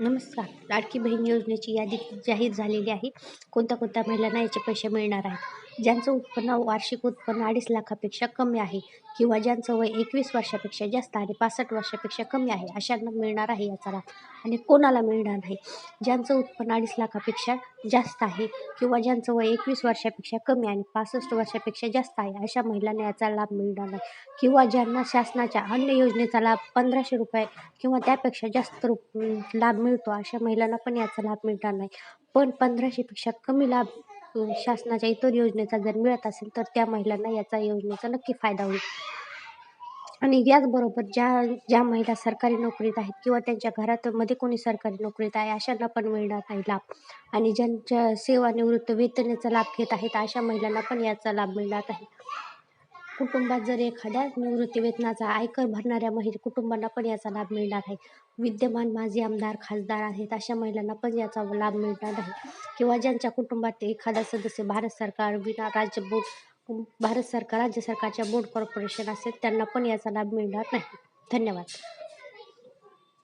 नमस्कार. लाडकी बहीण योजनेची यादी जाहीर झालेली आहे. कोणत्या कोणत्या महिलांना याचे पैसे मिळणार आहेत? ज्यांचं उत्पन्न वार्षिक उत्पन्न अडीच लाखापेक्षा कमी आहे किंवा ज्यांचं वय एकवीस वर्षापेक्षा जास्त आणि पासष्ट वर्षापेक्षा कमी आहे अशांना मिळणार आहे याचा लाभ. आणि कोणाला मिळणार नाही? ज्यांचं उत्पन्न अडीच लाखापेक्षा जास्त आहे किंवा ज्यांचं वय एकवीस वर्षापेक्षा कमी आणि पासष्ट वर्षापेक्षा जास्त आहे अशा महिलांना याचा लाभ मिळणार नाही. किंवा ज्यांना शासनाच्या अन्य योजनेचा लाभ पंधराशे रुपये किंवा त्यापेक्षा जास्त रुप लाभ मिळतो अशा महिलांना पण याचा लाभ मिळणार नाही. पण पंधराशेपेक्षा कमी लाभ शासनाच्या इतर योजनेचा जर मिळत असेल तर त्या महिलांना याचा योजनेचा नक्की फायदा होईल. आणि याचबरोबर ज्या ज्या महिला सरकारी नोकरीत आहेत किंवा त्यांच्या घरामध्ये कोणी सरकारी नोकरीत आहे अशांना पण मिळणार नाही लाभ. आणि ज्यांच्या सेवानिवृत्त वेतनेचा लाभ घेत आहेत अशा महिलांना पण याचा लाभ मिळणार आहे. कुटुंबात जर एखाद्या निवृत्ती वेतनाचा आयकर भरणाऱ्या महिला कुटुंबांना पण याचा लाभ मिळणार आहे. विद्यमान माजी आमदार खासदार आहेत अशा महिलांना पण याचा लाभ मिळणार आहे. किंवा ज्यांच्या कुटुंबात एखादा सदस्य भारत सरकार विना राज्य बोर्ड भारत सरकार राज्य सरकारच्या बोर्ड कॉर्पोरेशन असेल त्यांना पण याचा लाभ मिळणार नाही. धन्यवाद.